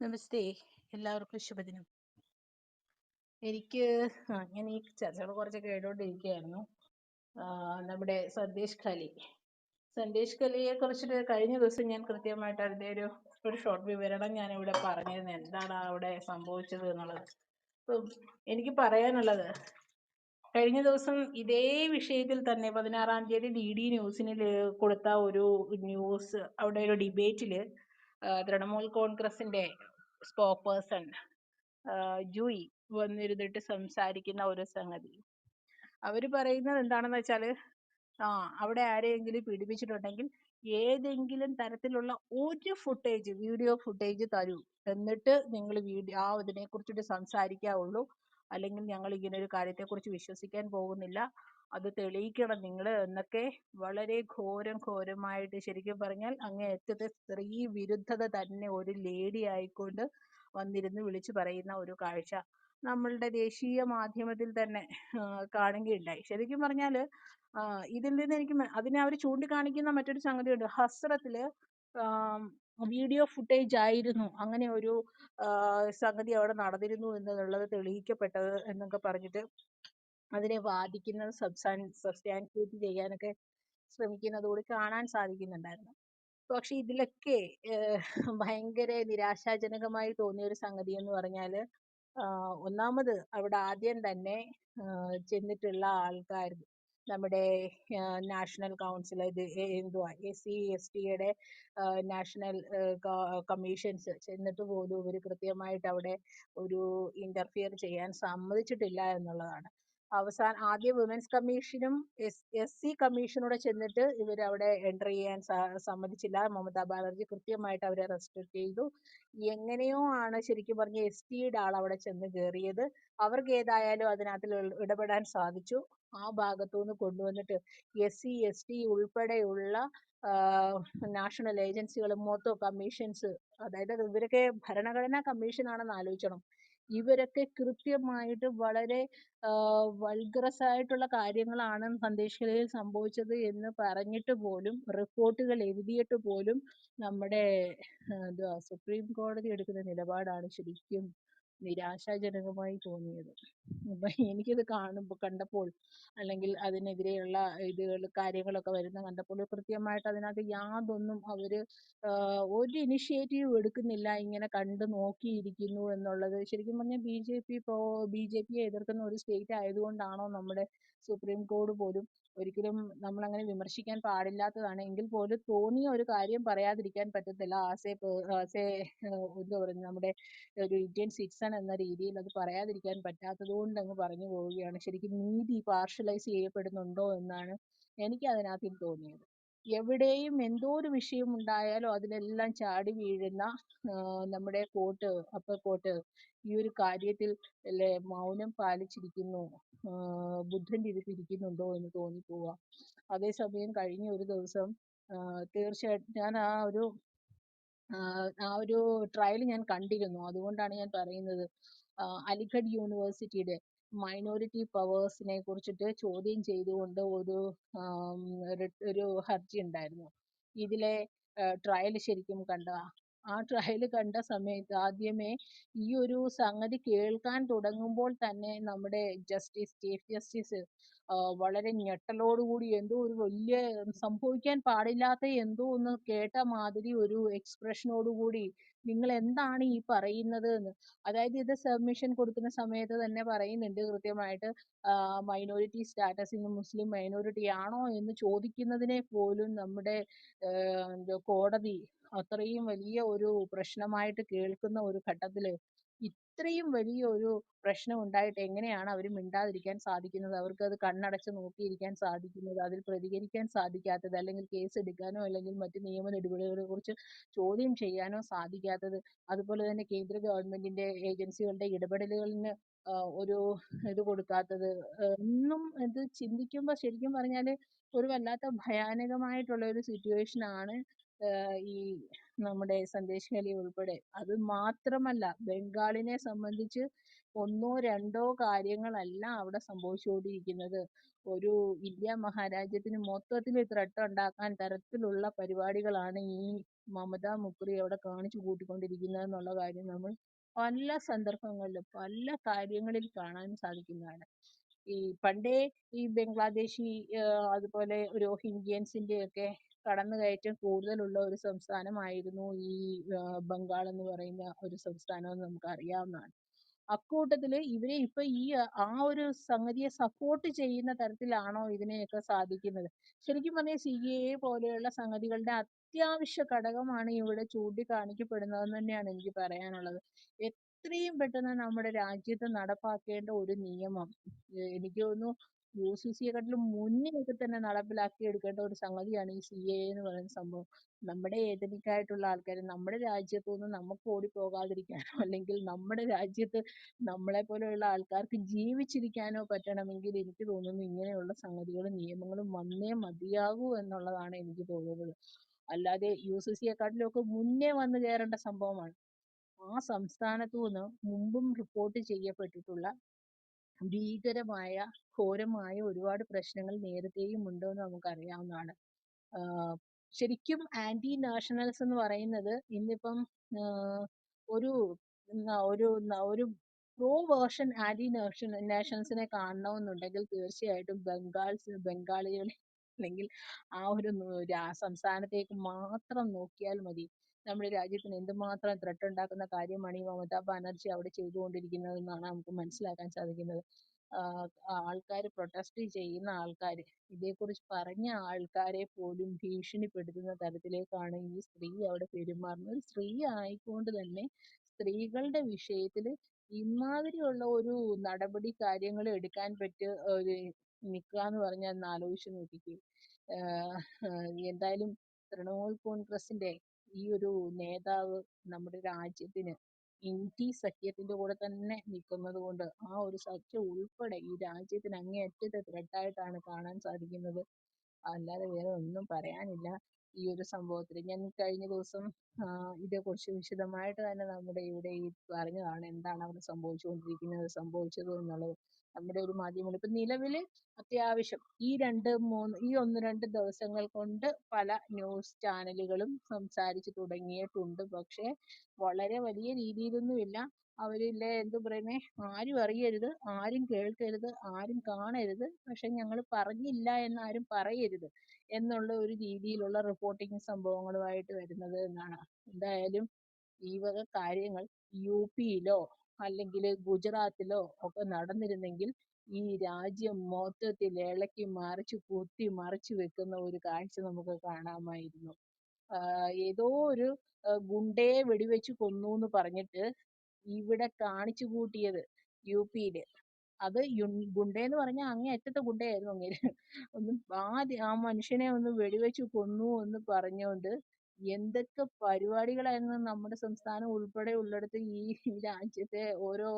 നമസ്തേ. എല്ലാവർക്കും ശുഭദിനം. എനിക്ക് ഞാൻ ഈ ചർച്ചകൾ കുറച്ച് കേട്ടോണ്ടിരിക്കുകയായിരുന്നു നമ്മുടെ സന്ദേശ് കലി സന്ദേശ് ഖലിയെ കുറിച്ചിട്ട് കഴിഞ്ഞ ദിവസം ഞാൻ കൃത്യമായിട്ട് അതിന്റെ ഒരു ഒരു ഷോർട്ട് വിവരണം ഞാൻ ഇവിടെ പറഞ്ഞിരുന്നു. എന്താണ് അവിടെ സംഭവിച്ചത് എന്നുള്ളത്. അപ്പം എനിക്ക് പറയാനുള്ളത് കഴിഞ്ഞ ദിവസം ഇതേ വിഷയത്തിൽ തന്നെ പതിനാറാം തീയതി ഡി ഡി ന്യൂസിന് കൊടുത്ത ഒരു ന്യൂസ് അവിടെ ഒരു ഡിബേറ്റിൽ തൃണമൂൽ കോൺഗ്രസിന്റെ സ്പോക്ക് പേഴ്സൺ ജൂയി വന്നിരുന്നിട്ട് സംസാരിക്കുന്ന ഒരു സംഗതി. അവർ പറയുന്നത് എന്താണെന്ന് വെച്ചാൽ ആ അവിടെ ആരെയെങ്കിലും പീഡിപ്പിച്ചിട്ടുണ്ടെങ്കിൽ ഏതെങ്കിലും തരത്തിലുള്ള ഒരു ഫുട്ടേജ് വീഡിയോ ഫുട്ടേജ് തരൂ. എന്നിട്ട് നിങ്ങൾ വീഡിയോ ആ ഇതിനെ കുറിച്ചിട്ട് സംസാരിക്കാവുള്ളൂ. അല്ലെങ്കിൽ ഞങ്ങൾ ഇങ്ങനെ ഒരു കാര്യത്തെക്കുറിച്ച് വിശ്വസിക്കാൻ പോകുന്നില്ല. അത് തെളിയിക്കണം നിങ്ങൾ എന്നൊക്കെ വളരെ ഘോരം ഘോരമായിട്ട് ശരിക്കും പറഞ്ഞാൽ അങ്ങേയറ്റത്തെ സ്ത്രീ വിരുദ്ധത തന്നെ ഒരു ലേഡി ആയിക്കൊണ്ട് വന്നിരുന്ന് വിളിച്ചു പറയുന്ന ഒരു കാഴ്ച നമ്മളുടെ ദേശീയ മാധ്യമത്തിൽ തന്നെ കാണുകയുണ്ടായി. ശരിക്കും പറഞ്ഞാൽ ഇതിൽ നിന്ന് എനിക്ക് അതിനെ അവർ ചൂണ്ടിക്കാണിക്കുന്ന മറ്റൊരു സംഗതിയുണ്ട്. ഹസ്രത്തിൽ വീഡിയോ ഫുട്ടേജ് ആയിരുന്നു. അങ്ങനെ ഒരു സംഗതി അവിടെ നടന്നിരുന്നു എന്നുള്ളത് തെളിയിക്കപ്പെട്ടത് എന്നൊക്കെ പറഞ്ഞിട്ട് അതിനെ വാദിക്കുന്നത് സബ്സാൻ സബ്സ്റ്റാൻഷിയേറ്റ് ചെയ്യാനൊക്കെ ശ്രമിക്കുന്നത് കൂടി കാണാൻ സാധിക്കുന്നുണ്ടായിരുന്നു. പക്ഷെ ഇതിലൊക്കെ ഭയങ്കര നിരാശാജനകമായി തോന്നിയ ഒരു സംഗതി എന്ന് പറഞ്ഞാൽ ഒന്നാമത് അവിടെ ആദ്യം തന്നെ ചെന്നിട്ടുള്ള ആൾക്കാർ നമ്മുടെ നാഷണൽ കൗൺസിൽ ഇത് എന്തുവാ എസ് സി എസ് ടിയുടെ നാഷണൽ കമ്മീഷൻസ് ചെന്നിട്ട് പോലും ഇവർ കൃത്യമായിട്ട് അവിടെ ഒരു ഇന്റർഫിയർ ചെയ്യാൻ സമ്മതിച്ചിട്ടില്ല എന്നുള്ളതാണ്. അവസാനം ആദ്യ വിമൻസ് കമ്മീഷനും എസ് എസ് സി കമ്മീഷനൂടെ ചെന്നിട്ട് ഇവർ അവിടെ എന്റർ ചെയ്യാൻ സമ്മതിച്ചില്ല. മമതാ ബാനർജി കൃത്യമായിട്ട് അവരെ റെസ്ട്രിക്ട് ചെയ്തു. എങ്ങനെയോ ആണ് ശരിക്കും പറഞ്ഞ എസ് ടിയുടെ ആൾ അവിടെ ചെന്ന് കയറിയത് അവർക്ക് ഏതായാലും അതിനകത്തിൽ ഇട- ഇടപെടാൻ സാധിച്ചു. ആ ഭാഗത്തുനിന്ന് കൊണ്ടുവന്നിട്ട് എസ് സി എസ് ടി ഉൾപ്പെടെയുള്ള നാഷണൽ ഏജൻസികൾ മൊത്തം കമ്മീഷൻസ് അതായത് ഇവരൊക്കെ ഭരണഘടനാ കമ്മീഷൻ ആണെന്ന് ആലോചിക്കണം ഇവരൊക്കെ കൃത്യമായിട്ട് വളരെ വൾഗറസ് ആയിട്ടുള്ള കാര്യങ്ങളാണ് സന്ദേശഗതിയിൽ സംഭവിച്ചത് എന്ന് പറഞ്ഞിട്ട് പോലും റിപ്പോർട്ടുകൾ എഴുതിയിട്ട് പോലും നമ്മുടെ സുപ്രീം കോടതി എടുക്കുന്ന നിലപാടാണ് ശരിക്കും നിരാശാജനകമായി തോന്നിയത്. അപ്പൊ എനിക്കിത് കാണുമ്പോൾ കണ്ടപ്പോൾ അല്ലെങ്കിൽ അതിനെതിരെയുള്ള ഇതുകൾ കാര്യങ്ങളൊക്കെ വരുന്ന കണ്ടപ്പോൾ കൃത്യമായിട്ട് അതിനകത്ത് യാതൊന്നും അവർ ഒരു ഇനിഷ്യേറ്റീവ് എടുക്കുന്നില്ല. ഇങ്ങനെ കണ്ടു നോക്കിയിരിക്കുന്നു എന്നുള്ളത് ശരിക്കും പറഞ്ഞാൽ B J P pro B J പിയെ എതിർക്കുന്ന ഒരു സ്റ്റേറ്റ് ആയതുകൊണ്ടാണോ നമ്മുടെ സുപ്രീം കോടതി പോലും ഒരിക്കലും നമ്മൾ അങ്ങനെ വിമർശിക്കാൻ പാടില്ലാത്തതാണ്. എങ്കിൽ പോലും തോന്നിയ ഒരു കാര്യം പറയാതിരിക്കാൻ പറ്റത്തില്ല. ആസ് എ ആസ് എന്താ പറയുന്നത് നമ്മുടെ ഒരു ഇന്ത്യൻ സിറ്റിസൺ എന്ന രീതിയിൽ അത് പറയാതിരിക്കാൻ പറ്റാത്തത് കൊണ്ട് അങ്ങ് പറഞ്ഞു പോവുകയാണ്. ശരിക്കും നീതി പാർഷ്യലൈസ് ചെയ്യപ്പെടുന്നുണ്ടോ എന്നാണ് എനിക്ക് അതിനകത്ത് തോന്നിയത്. എവിടെയും എന്തോ ഒരു വിഷയം ഉണ്ടായാലും അതിലെല്ലാം ചാടി വീഴുന്ന നമ്മുടെ കോട്ട് അപ്പർ കോട്ട് ഈ ഒരു കാര്യത്തിൽ അല്ലെ മൗനം പാലിച്ചിരിക്കുന്നു ബുദ്ധൻ ബുദ്ധന്റെ എന്ന് തോന്നി എന്ന് തോന്നിപ്പോവുക അതേസമയം കഴിഞ്ഞ ഒരു ദിവസം തീർച്ചയായിട്ടും ഞാൻ ആ ഒരു ആ ഒരു ട്രയൽ ഞാൻ കണ്ടിരുന്നു. അതുകൊണ്ടാണ് ഞാൻ പറയുന്നത് അലിഗഡ് യൂണിവേഴ്സിറ്റിയുടെ മൈനോറിറ്റി പവേഴ്സിനെ കുറിച്ചിട്ട് ചോദ്യം ചെയ്തുകൊണ്ട് ഒരു ഒരു ഹർജി ഉണ്ടായിരുന്നു. ഇതിലെ ട്രയൽ ശരിക്കും കണ്ട ആ ട്രയൽ കണ്ട സമയത്ത് ആദ്യമേ ഈ ഒരു സംഗതി കേൾക്കാൻ തുടങ്ങുമ്പോൾ തന്നെ നമ്മുടെ ജസ്റ്റിസ് ചീഫ് ജസ്റ്റിസ് വളരെ ഞെട്ടലോടുകൂടി എന്തോ ഒരു വലിയ സംഭവിക്കാൻ പാടില്ലാത്ത എന്തോ ഒന്ന് കേട്ട മാതിരി ഒരു എക്സ്പ്രഷനോട് കൂടി നിങ്ങൾ എന്താണ് ഈ പറയുന്നത് എന്ന് അതായത് ഇത് സബ്മിഷൻ കൊടുക്കുന്ന സമയത്ത് തന്നെ പറയുന്നുണ്ട് കൃത്യമായിട്ട് മൈനോറിറ്റി സ്റ്റാറ്റസ് ഇന്ന് മുസ്ലിം മൈനോറിറ്റി ആണോ എന്ന് ചോദിക്കുന്നതിനെ പോലും നമ്മുടെ കോടതി അത്രയും വലിയ ഒരു പ്രശ്നമായിട്ട് കേൾക്കുന്ന ഒരു ഘട്ടത്തിൽ ഇത്രയും വലിയ ഒരു പ്രശ്നം ഉണ്ടായിട്ട് എങ്ങനെയാണ് അവർ മിണ്ടാതിരിക്കാൻ സാധിക്കുന്നത്? അവർക്ക് അത് കണ്ണടച്ച് നോക്കിയിരിക്കാൻ സാധിക്കുന്നത്? അതിൽ പ്രതികരിക്കാൻ സാധിക്കാത്തത്? അല്ലെങ്കിൽ കേസ് എടുക്കാനോ അല്ലെങ്കിൽ മറ്റു നിയമ നടപടികളെ കുറിച്ച് ചോദ്യം ചെയ്യാനോ സാധിക്കാത്തത്? അതുപോലെ തന്നെ കേന്ദ്ര ഗവൺമെന്റിന്റെ ഏജൻസികളുടെ ഇടപെടലുകളിന് ഒരു ഇത് കൊടുക്കാത്തത്? ഒന്നും ഇത് ചിന്തിക്കുമ്പോൾ ശരിക്കും പറഞ്ഞാൽ ഒരു വല്ലാത്ത ഭയാനകമായിട്ടുള്ള ഒരു സിറ്റുവേഷൻ ആണ് ഈ നമ്മുടെ സന്ദേശ് ഖലി ഉൾപ്പെടെ. അത് മാത്രമല്ല ബംഗാളിനെ സംബന്ധിച്ച് ഒന്നോ രണ്ടോ കാര്യങ്ങളല്ല അവിടെ സംഭവിച്ചുകൊണ്ടിരിക്കുന്നത്. ഒരു ഇന്ത്യ മഹാരാജ്യത്തിന് മൊത്തത്തിൽ ത്രെട്ട് ഉണ്ടാക്കാൻ തരത്തിലുള്ള പരിപാടികളാണ് ഈ മമത മുക്രി അവിടെ കാണിച്ചു കൂട്ടിക്കൊണ്ടിരിക്കുന്നത് എന്നുള്ള കാര്യം നമ്മൾ പല സന്ദർഭങ്ങളിലും പല കാര്യങ്ങളിൽ കാണാൻ സാധിക്കുന്നതാണ്. ഈ പണ്ടേ ഈ ബംഗ്ലാദേശി അതുപോലെ അതുപോലെ രോഹിംഗ്യൻസിന്റെ ഒക്കെ കടന്നുകയറ്റം കൂടുതലുള്ള ഒരു സംസ്ഥാനമായിരുന്നു ഈ ബംഗാൾ എന്ന് പറയുന്ന ഒരു സംസ്ഥാനം എന്ന് നമുക്ക് അറിയാവുന്നതാണ് അക്കൂട്ടത്തിൽ ഇവരെ ഇപ്പൊ ഈ ആ ഒരു സംഗതിയെ സപ്പോർട്ട് ചെയ്യുന്ന തരത്തിലാണോ ഇതിനെയൊക്കെ സാധിക്കുന്നത്? ശരിക്കും പറഞ്ഞാൽ സി എ പോലെയുള്ള സംഗതികളുടെ അത്യാവശ്യ ഘടകമാണ് ഇവിടെ ചൂണ്ടിക്കാണിക്കപ്പെടുന്നതെന്ന് തന്നെയാണ് എനിക്ക് പറയാനുള്ളത്. എത്രയും പെട്ടെന്ന് നമ്മുടെ രാജ്യത്ത് നടപ്പാക്കേണ്ട ഒരു നിയമം. എനിക്ക് തോന്നുന്നു യു സി സിയെക്കാട്ടിലും മുന്നിലൊക്കെ തന്നെ നടപ്പിലാക്കി എടുക്കേണ്ട ഒരു സംഗതിയാണ് ഈ സി എ എന്ന് പറയുന്ന സംഭവം. നമ്മുടെ ഏതനിക് ആയിട്ടുള്ള ആൾക്കാർ നമ്മുടെ രാജ്യത്തു നിന്ന് നമുക്ക് ഓടി പോകാതിരിക്കാനോ അല്ലെങ്കിൽ നമ്മുടെ രാജ്യത്ത് നമ്മളെ പോലെയുള്ള ആൾക്കാർക്ക് ജീവിച്ചിരിക്കാനോ പറ്റണമെങ്കിൽ എനിക്ക് തോന്നുന്നു ഇങ്ങനെയുള്ള സംഗതികളും നിയമങ്ങളും വന്നേ മതിയാകൂ എന്നുള്ളതാണ് എനിക്ക് തോന്നുന്നത്. അല്ലാതെ യു സി ഒക്കെ മുന്നേ വന്നു കയറേണ്ട സംഭവമാണ്. ആ സംസ്ഥാനത്തു നിന്ന് മുമ്പും റിപ്പോർട്ട് ചെയ്യപ്പെട്ടിട്ടുള്ള ഭീകരമായ ഘോരമായ ഒരുപാട് പ്രശ്നങ്ങൾ നേരത്തെയും ഉണ്ടെന്ന് നമുക്കറിയാവുന്നതാണ്. ശരിക്കും ആന്റി നാഷണൽസ് എന്ന് പറയുന്നത് ഇന്നിപ്പം ഒരു ഒരു ഒരു പ്രോ വേർഷൻ ആന്റി നാഷൻ നാഷണൽസിനെ കാണണമെന്നുണ്ടെങ്കിൽ തീർച്ചയായിട്ടും ബംഗാൾസ് ബംഗാളികളെ അല്ലെങ്കിൽ ആ ഒരു സംസ്ഥാനത്തേക്ക് മാത്രം നോക്കിയാൽ മതി. നമ്മുടെ രാജ്യത്തിന് എന്തുമാത്രം ത്രെട്ട് ഉണ്ടാക്കുന്ന കാര്യമാണ് ഈ മമതാ ബാനർജി അവിടെ ചെയ്തുകൊണ്ടിരിക്കുന്നതെന്നാണ് നമുക്ക് മനസ്സിലാക്കാൻ സാധിക്കുന്നത്. ആൾക്കാർ പ്രൊട്ടസ്റ്റ് ചെയ്യുന്ന ആൾക്കാർ ഇതേക്കുറിച്ച് പറഞ്ഞ ആൾക്കാരെ പോലും ഭീഷണിപ്പെടുത്തുന്ന തരത്തിലേക്കാണ് ഈ സ്ത്രീ അവിടെ പെരുമാറുന്നത്. ഒരു സ്ത്രീ ആയിക്കൊണ്ട് തന്നെ സ്ത്രീകളുടെ വിഷയത്തിൽ ഇമാതിരിയുള്ള ഒരു നടപടി കാര്യങ്ങൾ എടുക്കാൻ പറ്റിയ ഒരു നിൽക്കുക എന്ന് പറഞ്ഞാൽ ഒന്ന് ആലോചിച്ച് നോക്കിക്കേ. എന്തായാലും തൃണമൂൽ കോൺഗ്രസിന്റെ ഈ ഒരു നേതാവ് നമ്മുടെ രാജ്യത്തിന് ഇന്ത്യ സഖ്യത്തിന്റെ കൂടെ തന്നെ നിൽക്കുന്നത് കൊണ്ട് ആ ഒരു സഖ്യം ഉൾപ്പെടെ ഈ രാജ്യത്തിന് അങ്ങേയറ്റത്തെ ത്രെട്ടായിട്ടാണ് കാണാൻ സാധിക്കുന്നത്. അല്ലാതെ വേറെ ഒന്നും പറയാനില്ല. ഈ ഒരു സംഭവത്തിൽ ഞാൻ കഴിഞ്ഞ ദിവസം ഇതേ ഇതേക്കുറിച്ച് വിശദമായിട്ട് തന്നെ നമ്മുടെ ഇവിടെ ഈ പറഞ്ഞതാണ് എന്താണ് അവിടെ സംഭവിച്ചുകൊണ്ടിരിക്കുന്നത് സംഭവിച്ചത് എന്നുള്ളത് നമ്മുടെ ഒരു മാധ്യമങ്ങൾ ഇപ്പൊ നിലവിൽ അത്യാവശ്യം ഈ രണ്ട് മൂന്ന് ഈ ഒന്ന് രണ്ട് ദിവസങ്ങൾ കൊണ്ട് പല ന്യൂസ് ചാനലുകളും സംസാരിച്ചു തുടങ്ങിയിട്ടുണ്ട്. പക്ഷേ വളരെ വലിയ രീതിയിലൊന്നുമില്ല. അവരില്ലേ എന്തു പറയുന്നേ ആരും അറിയരുത് ആരും കേൾക്കരുത് ആരും കാണരുത് പക്ഷെ ഞങ്ങൾ പറഞ്ഞില്ല എന്ന് ആരും പറയരുത് എന്നുള്ള ഒരു രീതിയിലുള്ള റിപ്പോർട്ടിംഗ് സംഭവങ്ങളുമായിട്ട് വരുന്നത് എന്നാണ്. എന്തായാലും ഈ വക കാര്യങ്ങൾ യു പിയിലോ അല്ലെങ്കിൽ ഗുജറാത്തിലോ ഒക്കെ നടന്നിരുന്നെങ്കിൽ ഈ രാജ്യം മൊത്തത്തിൽ ഇളക്കി മറിച്ച് കുത്തി മറിച്ച് വെക്കുന്ന ഒരു കാഴ്ച നമുക്ക് കാണാമായിരുന്നു. ഏതോ ഒരു ഗുണ്ടയെ വെടിവെച്ച് കൊന്നു എന്ന് പറഞ്ഞിട്ട് ഇവിടെ കാണിച്ചു കൂട്ടിയത് യു പിയിൽ. അത് ഗുണ്ടേ എന്ന് പറഞ്ഞാൽ അങ്ങേ അറ്റത്തെ ഗുണ്ടയായിരുന്നു അങ്ങേര്. ഒന്ന് ആദ്യം ആ മനുഷ്യനെ ഒന്ന് വെടിവെച്ച് കൊന്നു എന്ന് പറഞ്ഞുകൊണ്ട് എന്തൊക്കെ പരിപാടികളായിരുന്നു നമ്മുടെ സംസ്ഥാനം ഉൾപ്പെടെ ഉള്ളിടത്ത് ഈ രാജ്യത്തെ ഓരോ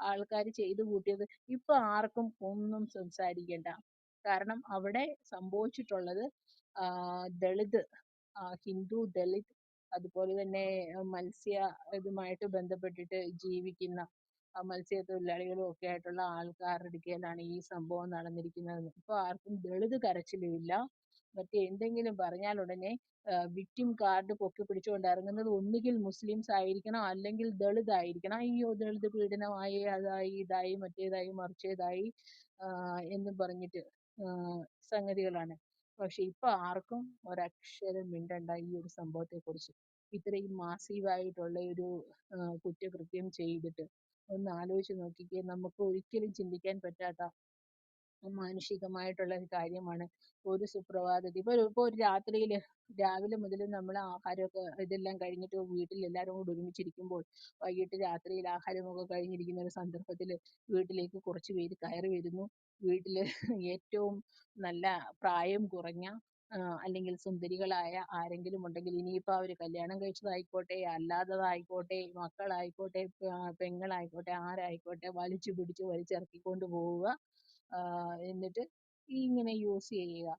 ആൾക്കാർ ചെയ്തു കൂട്ടിയത്. ഇപ്പൊ ആർക്കും ഒന്നും സംസാരിക്കണ്ട. കാരണം അവിടെ സംഭവിച്ചിട്ടുള്ളത് ദളിത് ഹിന്ദു ദളിത് അതുപോലെ തന്നെ മത്സ്യ ഇതുമായിട്ട് ബന്ധപ്പെട്ടിട്ട് ജീവിക്കുന്ന മത്സ്യത്തൊഴിലാളികളും ഒക്കെ ആയിട്ടുള്ള ആൾക്കാരുടെ അടുക്കലാണ് ഈ സംഭവം നടന്നിരിക്കുന്നത്. ഇപ്പൊ ആർക്കും ദളിത് കരച്ചിലുമില്ല മറ്റേ എന്തെങ്കിലും പറഞ്ഞാൽ ഉടനെ വിക്ടിം കാർഡ് പൊക്കി പിടിച്ചുകൊണ്ട് ഇറങ്ങുന്നത് ഒന്നുകിൽ മുസ്ലിംസ് ആയിരിക്കണം അല്ലെങ്കിൽ ദളിത് ആയിരിക്കണം. അയ്യോ ദളിത് പീഡനമായി അതായി ഇതായി മറ്റേതായി മറിച്ചേതായി എന്നും പറഞ്ഞിട്ട് സംഗതികളാണ്. പക്ഷെ ഇപ്പൊ ആർക്കും ഒരക്ഷരം മിണ്ടണ്ട ഈ ഒരു സംഭവത്തെ കുറിച്ച് ഇത്രയും മാസീവായിട്ടുള്ള ഒരു കുറ്റകൃത്യം ചെയ്തിട്ട് ഒന്ന് ആലോചിച്ച് നോക്കിക്കേ നമുക്ക് ഒരിക്കലും ചിന്തിക്കാൻ പറ്റാത്ത മാനുഷികമായിട്ടുള്ള ഒരു കാര്യമാണ് ഒരു സുപ്രഭാതത്തിൽ. ഇപ്പൊ ഒരു ഇപ്പൊ ഒരു രാത്രിയിൽ രാവിലെ മുതൽ നമ്മൾ ആഹാരമൊക്കെ ഇതെല്ലാം കഴിഞ്ഞിട്ട് വീട്ടിൽ എല്ലാവരും കൂടി ഒരുമിച്ചിരിക്കുമ്പോൾ വൈകിട്ട് രാത്രിയിൽ ആഹാരമൊക്കെ കഴിഞ്ഞിരിക്കുന്ന ഒരു സന്ദർഭത്തിൽ വീട്ടിലേക്ക് കുറച്ച് പേര് കയറി വരുന്നു. വീട്ടിൽ ഏറ്റവും നല്ല പ്രായം കുറഞ്ഞ അല്ലെങ്കിൽ സുന്ദരികളായ ആരെങ്കിലും ഉണ്ടെങ്കിൽ ഇനിയിപ്പോൾ അവർ കല്യാണം കഴിച്ചതായിക്കോട്ടെ അല്ലാത്തതായിക്കോട്ടെ മക്കളായിക്കോട്ടെ പെങ്ങളായിക്കോട്ടെ ആരായിക്കോട്ടെ വലിച്ചു പിടിച്ച് വലിച്ചിറക്കിക്കൊണ്ട് പോവുക എന്നിട്ട് ഇങ്ങനെ യൂസ് ചെയ്യുക.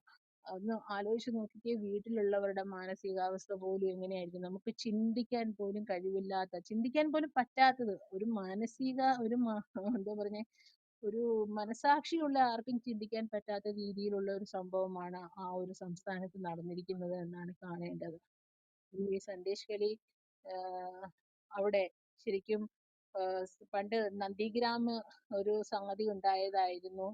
ഒന്ന് ആലോചിച്ച് നോക്കിക്കേ വീട്ടിലുള്ളവരുടെ മാനസികാവസ്ഥ പോലും എങ്ങനെയായിരിക്കും? നമുക്ക് ചിന്തിക്കാൻ പോലും കഴിവില്ലാത്ത ചിന്തിക്കാൻ പോലും പറ്റാത്തത് ഒരു മാനസിക ഒരു എന്താ പറഞ്ഞേ ഒരു മനസാക്ഷിയുള്ള ആർക്കും ചിന്തിക്കാൻ പറ്റാത്ത രീതിയിലുള്ള ഒരു സംഭവമാണ് ആ ഒരു സംസ്ഥാനത്ത് നടന്നിരിക്കുന്നത് എന്നാണ് കാണേണ്ടത്. ഈ സന്ദേശ് കളി ഏഹ് അവിടെ ശരിക്കും ഏഹ് പണ്ട് നന്ദിഗ്രാം ഒരു സംഗതി ഉണ്ടായതായിരുന്നു.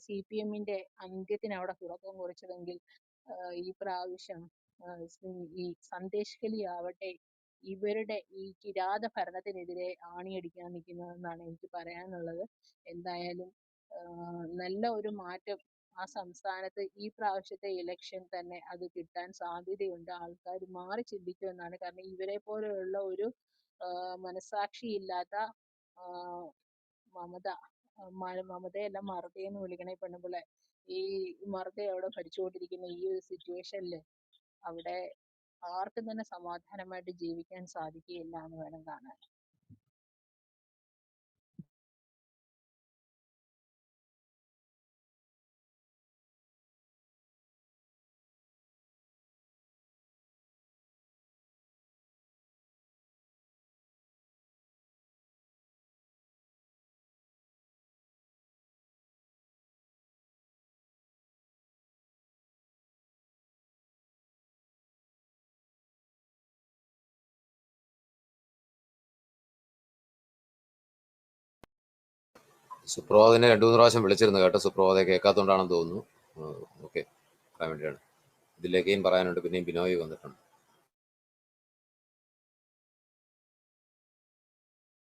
സി പി എമ്മിന്റെ അന്ത്യത്തിന് അവിടെ തുടക്കം കുറിച്ചതെങ്കിൽ ഏഹ് ഈ പ്രാവശ്യം ഏഹ് ഈ സന്ദേശ് കലി ആവട്ടെ ഇവരുടെ ഈ കിരാത ഭരണത്തിനെതിരെ ആണിയടിക്കാൻ നിൽക്കുന്നതെന്നാണ് എനിക്ക് പറയാനുള്ളത്. എന്തായാലും നല്ല ഒരു മാറ്റം ആ സംസ്ഥാനത്ത് ഈ പ്രാവശ്യത്തെ ഇലക്ഷൻ തന്നെ അത് കിട്ടാൻ സാധ്യതയുണ്ട്. ആൾക്കാർ മാറി ചിന്തിക്കുമെന്നാണ്. കാരണം ഇവരെ പോലെയുള്ള ഒരു മനസാക്ഷി മനസാക്ഷിയില്ലാത്ത മമത മമതയല്ല മറുതയെന്ന് വിളിക്കണേ പെണ്ണുപിള്ളെ ഈ മറുത അവിടെ ഭരിച്ചുകൊണ്ടിരിക്കുന്ന ഈ ഒരു സിറ്റുവേഷനിൽ അവിടെ ആർക്കും തന്നെ സമാധാനമായിട്ട് ജീവിക്കാൻ സാധിക്കുകയില്ല എന്ന് വേണം കാണാൻ. സുപ്രഭാതനെ രണ്ടു മൂന്ന് പ്രാവശ്യം വിളിച്ചിരുന്നു കേട്ടോ. സുപ്രഭാതെ കേൾക്കാത്തതുകൊണ്ടാണെന്ന് തോന്നുന്നു. ഓക്കെ. പറയാൻ വേണ്ടിയാണ്. ഇതിലേക്കും പറയാനുണ്ട്. പിന്നെയും ബിനോയ് വന്നിട്ടുണ്ട്.